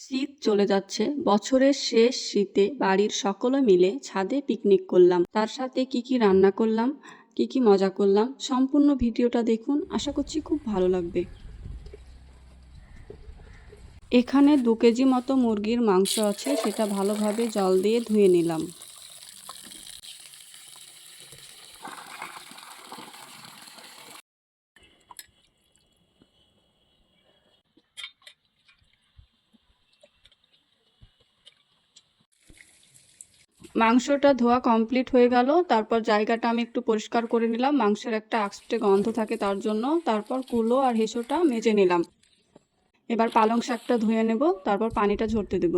শীত চলে যাচ্ছে। বছরের শেষ শীতে বাড়ির সকলে মিলে ছাদে পিকনিক করলাম। তার সাথে কি কি রান্না করলাম, কি কি মজা করলাম, সম্পূর্ণ ভিডিওটা দেখুন। আশা করছি খুব ভালো লাগবে। এখানে দু কেজি মতো মুরগির মাংস আছে, সেটা ভালোভাবে জল দিয়ে ধুয়ে নিলাম। মাংসটা ধোয়া কমপ্লিট হয়ে গেল। তারপর জায়গাটা আমি একটু পরিষ্কার করে নিলাম। মাংসের একটা আক্সটে গন্ধ থাকে তার জন্য। তারপর কুলো আর হেঁসোটা মেজে নিলাম। এবার পালং শাকটা ধুয়ে নেব। তারপর পানিটা ঝরতে দেব।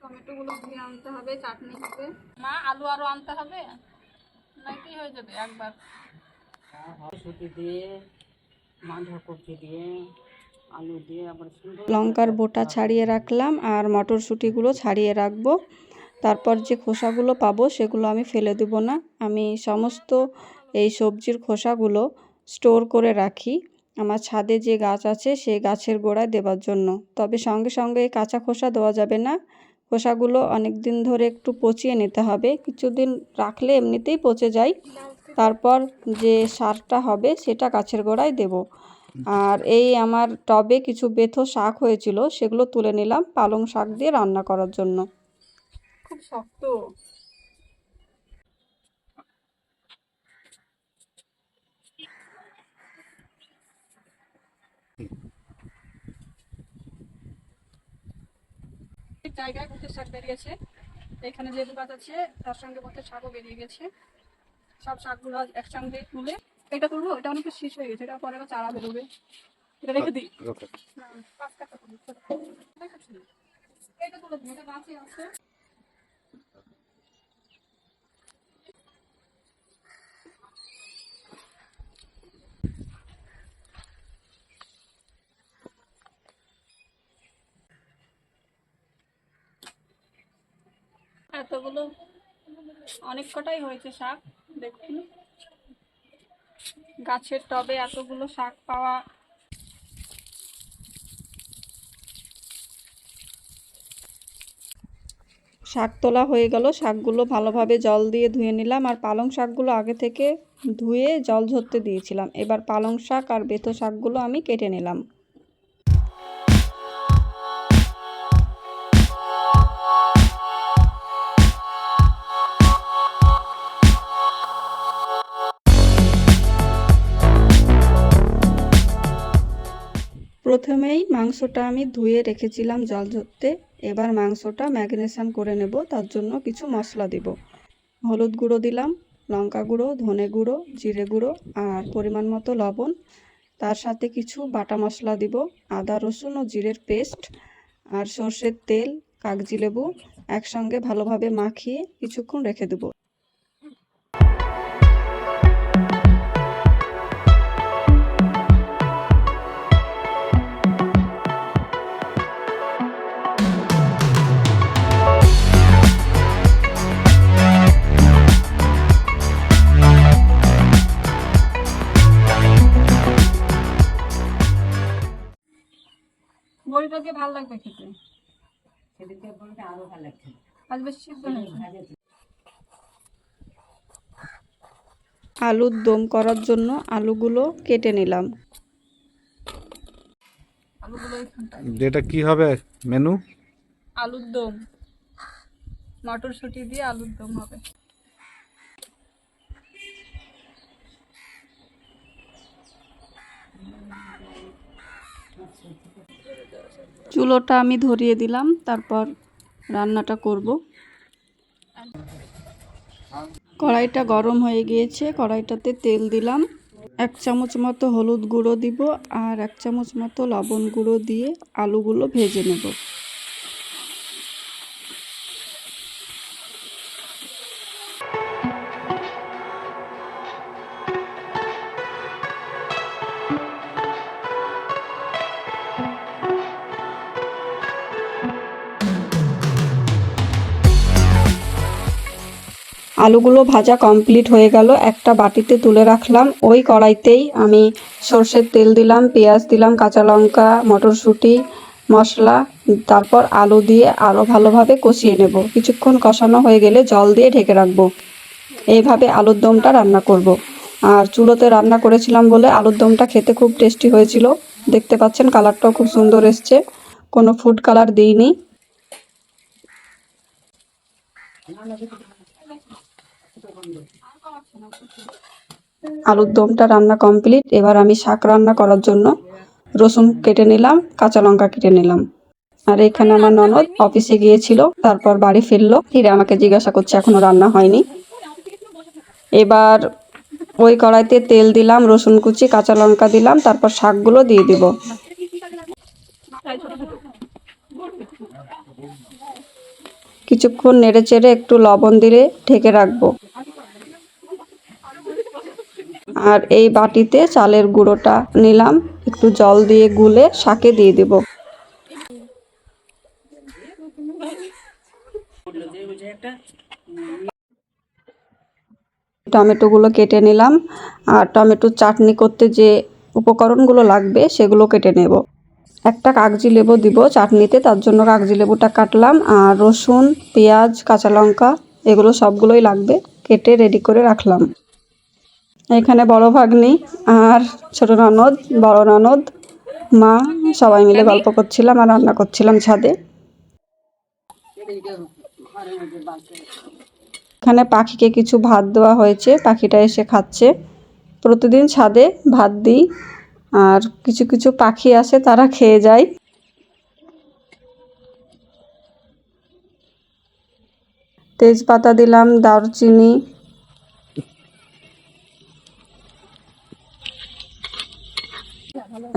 টমেটোগুলো ধুয়ে আনতে হবে চাটনি হবে। মা আলু আরও আনতে হবে? নাকি হয়ে যাবে একবার। মটরশুঁটি দিয়ে বাঁধাকপি দিয়ে আলু দিয়ে আবার লঙ্কার বোটা ছাড়িয়ে রাখলাম আর মটরশুঁটিগুলো ছাড়িয়ে রাখব। তারপর যে খোসাগুলো পাবো সেগুলো আমি ফেলে দেবো না। আমি সমস্ত এই সবজির খোসাগুলো স্টোর করে রাখি আমার ছাদে যে গাছ আছে সেই গাছের গোড়ায় দেওয়ার জন্য। তবে সঙ্গে সঙ্গে এই কাঁচা খোসা দেওয়া যাবে না। খোসাগুলো অনেক দিন ধরে একটু পচিয়ে নিতে হবে। কিছুদিন রাখলে এমনিতেই পচে যায়। তারপর যে সারটা হবে সেটা গাছের গোড়ায় দেব। আর এই আমার টবে কিছু বেথো শাক হয়েছিল, সেগুলো তুলে নিলাম পালং শাক দিয়ে রান্না করার জন্য। খুব শক্ত। জায়গায় ভূতের শাক বেরিয়েছে। এখানে যেহেতু গাছ আছে তার সঙ্গে ভূতের শাকও বেরিয়ে গেছে। সব শাকগুলো একসঙ্গে তুলে এটা তুলবো এটা অনেকটা শেষ হয়ে গেছে। এটা পরে চারা বেরোবে। এটা রেখে দিই। হ্যাঁ, টাকা করে, এটা তুলে এটা গাছে আছে। এতগুলো অনেক কটাই হয়েছে শাক, দেখুন। গাছের টবে এতগুলো শাক পাওয়া। শাক তোলা হয়ে গেল, শাকগুলো ভালোভাবে জল দিয়ে ধুয়ে নিলাম। আর পালং শাকগুলো আগে থেকে ধুয়ে জল ঝরতে দিয়েছিলাম। এবার পালং শাক আর বেতো শাকগুলো আমি কেটে নিলাম। প্রথমেই মাংসটা আমি ধুয়ে রেখেছিলাম জল ঝরতে। এবার মাংসটা ম্যাগনেশন করে নেব, তার জন্য কিছু মশলা দেব। হলুদ গুঁড়ো দিলাম, লঙ্কা গুঁড়ো, ধনে গুঁড়ো, জিরে গুঁড়ো আর পরিমাণ মতো লবণ। তার সাথে কিছু বাটা মশলা দিব, আদা, রসুন ও জিরের পেস্ট আর সর্ষের তেল, কাগজি লেবু একসঙ্গে ভালোভাবে মাখিয়ে কিছুক্ষণ রেখে দেবো। ভালো লাগবে খেতে? সেদিকে বলতে আরও ভালো লাগছে আজ বেশি সিদ্ধ হয়েছে। আলুর দম করার জন্য আলুগুলো কেটে নিলাম। যেটা কি হবে? মেনু? আলুর দম। মটরশুঁটি দিয়ে আলুর দম হবে। চুলোটা আমি ধরিয়ে দিলাম, তারপর রান্নাটা করব। কড়াইটা গরম হয়ে গিয়েছে, কড়াইটাতে তেল দিলাম। এক চামচ মতো হলুদ গুঁড়ো দিব আর এক চামচ মতো লবণ গুঁড়ো দিয়ে আলুগুলো ভেজে নেব। আলুগুলো ভাজা কমপ্লিট হয়ে গেল। একটা বাটিতে তুলে রাখলাম। ওই কড়াইতেই আমি সর্ষের তেল দিলাম, পেঁয়াজ দিলাম, কাঁচা লঙ্কা, মটরশুঁটি, মশলা, তারপর আলু দিয়ে আরও ভালোভাবে কষিয়ে নেব। কিছুক্ষণ কষানো হয়ে গেলে জল দিয়ে ঢেকে রাখব। এইভাবে আলুর দমটা রান্না করব। আর চুলোতে রান্না করেছিলাম বলে আলুর দমটা খেতে খুব টেস্টি হয়েছিল। দেখতে পাচ্ছেন কালারটাও খুব সুন্দর এসছে। কোনো ফুড কালার দিইনি। আলুর দমটা রান্না কমপ্লিট। এবার আমি শাক রান্না করার জন্য রসুন কেটে নিলাম, কাঁচা লঙ্কা কেটে নিলাম। আর এখানে আমার ননদ অফিসে গিয়েছিল, তারপর বাড়ি ফিরলো। ফিরে আমাকে জিজ্ঞাসা করছে, এখনও রান্না হয়নি। এবার ওই কড়াইতে তেল দিলাম, রসুন কুচি, কাঁচা লঙ্কা দিলাম, তারপর শাকগুলো দিয়ে দিব। কিছুক্ষণ নেড়ে চেড়ে একটু লবণ দিলে ঢেকে রাখব। আর এই বাটিতে চালের গুঁড়োটা নিলাম। একটু জল দিয়ে গুলে শাকে দিয়ে দিব। টমেটোগুলো কেটে নিলাম। আর টমেটোর চাটনি করতে যে উপকরণগুলো লাগবে, সেগুলো কেটে নেব। একটা কাগজি লেবু দিব চাটনিতে, তার জন্য কাগজি লেবুটা কাটলাম। আর রসুন, পেঁয়াজ, কাঁচা লঙ্কা, এগুলো সবগুলোই লাগবে। কেটে রেডি করে রাখলাম। এখানে বড় ভাগ্নি আর ছোট ননদ, বড় ননদ, মা, সবাই মিলে গল্প করছিলাম আর রান্না করছিলাম ছাদে। এখানে পাখিকে কিছু ভাত দেওয়া হয়েছে, পাখিটা এসে খাচ্ছে। প্রতিদিন ছাদে ভাত দিই আর কিছু কিছু পাখি আসে তারা খেয়ে যায়। তেজপাতা দিলাম, দারচিনি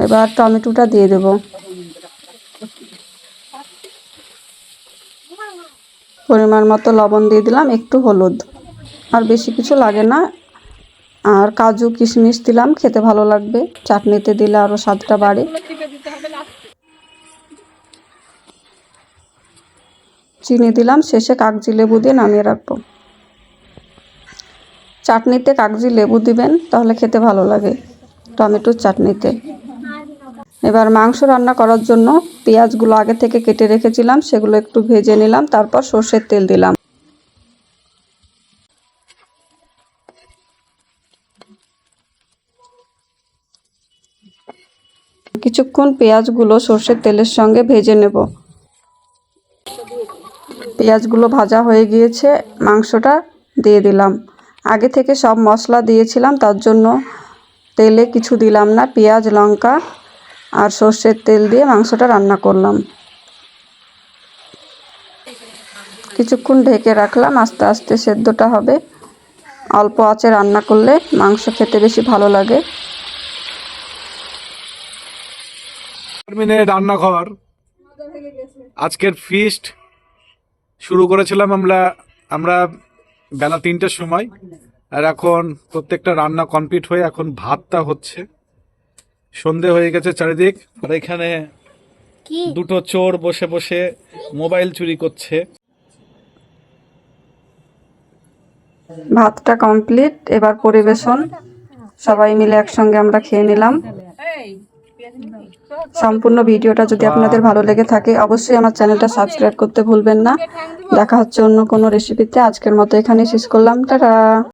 এবার টমেটোটা দিয়ে দেব। পরিমাণ মতো লবণ দিয়ে দিলাম, একটু হলুদ। আর বেশি কিছু লাগে না। আর কাজু, কিশমিশ দিলাম, খেতে ভালো লাগবে। চাটনিতে দিলে আরও স্বাদটা বাড়ে। চিনি দিলাম, শেষে কাগজি লেবু দিয়ে নামিয়ে রাখব। চাটনিতে কাগজি লেবু দিবেন, তাহলে খেতে ভালো লাগে টমেটোর চাটনিতে। এবার মাংস রান্না করার জন্য পেঁয়াজগুলো আগে থেকে কেটে রেখেছিলাম, সেগুলো একটু ভেজে নিলাম, তারপর সর্ষের তেল দিলাম। কিছুক্ষণ পেঁয়াজগুলো সর্ষের তেলের সঙ্গে ভেজে নেব। পেঁয়াজগুলো ভাজা হয়ে গিয়েছে, মাংসটা দিয়ে দিলাম। আগে থেকে সব মশলা দিয়েছিলাম, তার জন্য তেলে কিছু দিলাম না, পেঁয়াজ, লঙ্কা আর সর্ষের তেল দিয়ে মাংসটা রান্না করলাম। কিছুক্ষণ ঢেকে রাখলাম, আস্তে আস্তে সেদ্ধটা হবে। অল্প আঁচে রান্না করলে মাংস খেতে বেশি ভালো লাগে। রান্নাঘর। আজকের ফিস্ট শুরু করেছিলাম আমরা আমরা বেলা তিনটের সময়। আর এখন প্রত্যেকটা রান্না কমপ্লিট হয়ে এখন ভাতটা হচ্ছে। সন্ধে হয়ে গেছে চারিদিক। আর এখানে দুটো চোর বসে বসে মোবাইল চুরি করছে। ভাতটা কমপ্লিট এবার পরিবেশন। সবাই মিলে একসঙ্গে আমরা খেয়ে নিলাম। সম্পূর্ণ ভিডিওটা যদি আপনাদের ভালো লেগে থাকে অবশ্যই আমার চ্যানেলটা সাবস্ক্রাইব করতে ভুলবেন না। দেখা হচ্ছে অন্য কোনো রেসিপিতে আজকের মতো এখানে শেষ করলাম। টাটা!